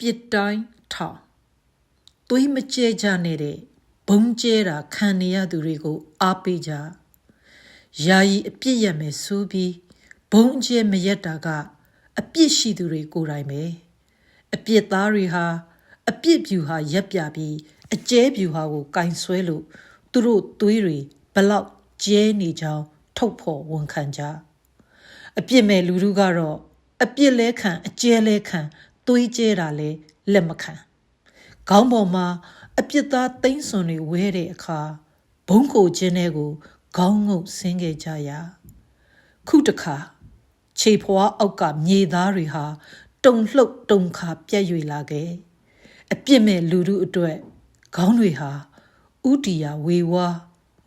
ပြစ်တိုင်းထောင်သွေးမကျဲကြနဲ့တဲ့ဘုံကျဲတာခံနေရသူတွေကိုအားပေးကြယာယီအပြစ်ရမယ်ဆိုပြီးဘုံကျဲမရက်တာကအပြစ်ရှိသူတွေကိုယ်တိုင်ပဲအပြစ်သားတွေဟာအပြစ်ဖြူဟာရက်ပြပြီးအကျဲဖြူဟာကိုကင်ဆွဲလို့သူတို့သွေးတွေဘလောက်ကျဲနေကြောင်းထုတ်ဖော်ဝန်ခံကြအပြစ်မဲ့လူတို့ကတော့အပြစ်လဲခံအကျဲလဲခံ သွေးကျဲတာလဲလက်မခံခေါင်းပေါ်မှာအပြစ်သားသိမ့်စွန်တွေဝဲတဲ့အခါဘုံကိုခြင်းတွေကိုခေါင်းငုပ်ဆင်းခဲ့ကြရာခုတခါခြေဖွားအောက်ကမြေသားတွေဟာတုံလှုပ်တုံခါပြက်၍လာခဲ့အပြစ်မဲ့လူတို့အတွက်ခေါင်းတွေဟာဥတီယာဝေဝါ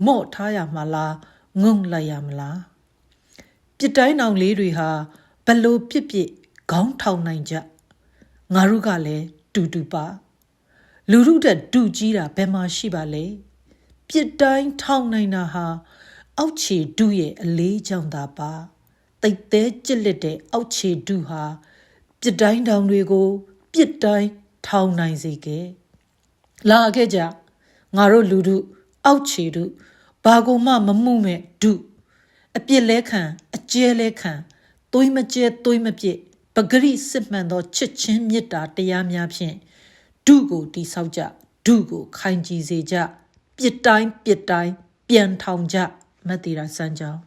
မော့ထားရမှာလားငုံလိုက်ရမလားပြစ်တိုင်းအောင်လေးတွေဟာဘလို့ပြစ်ပြစ်ခေါင်းထောင်နိုင်ကြ ငါတို့ကလည်းတူတူပါလူတို့တက်ဒုကြီးတာဘယ်မှာရှိပါလဲပြစ်တိုင်းထောင်နိုင်တာဟာအောက်ခြေဒုရဲ့အလေးကြောင့်သာပါတိတ်သေးကြစ်လက်တဲ့အောက်ခြေဒုဟာပြစ်တိုင်းတောင်တွေကို ပြစ်တိုင်းထောင်နိုင်စေခဲ့လာခဲ့ကြငါတို့လူတို့အောက်ခြေတို့ဘာကုမှမမှုမဲ့ဒုအပြစ်လဲခံအကျဲလဲခံသွေးမကျဲသွေးမပြစ် ပဂရိစစ်မှန်သောချစ်ချင်းမေတ္တာတရားများဖြင့်ဒုကိုတိဆောက်ကြဒုကိုခိုင်ကြည်စေကြပြစ်တိုင်းပြစ်တိုင်းပြန်ထောင်ကြမတ်တီရာစမ်းကြောင်း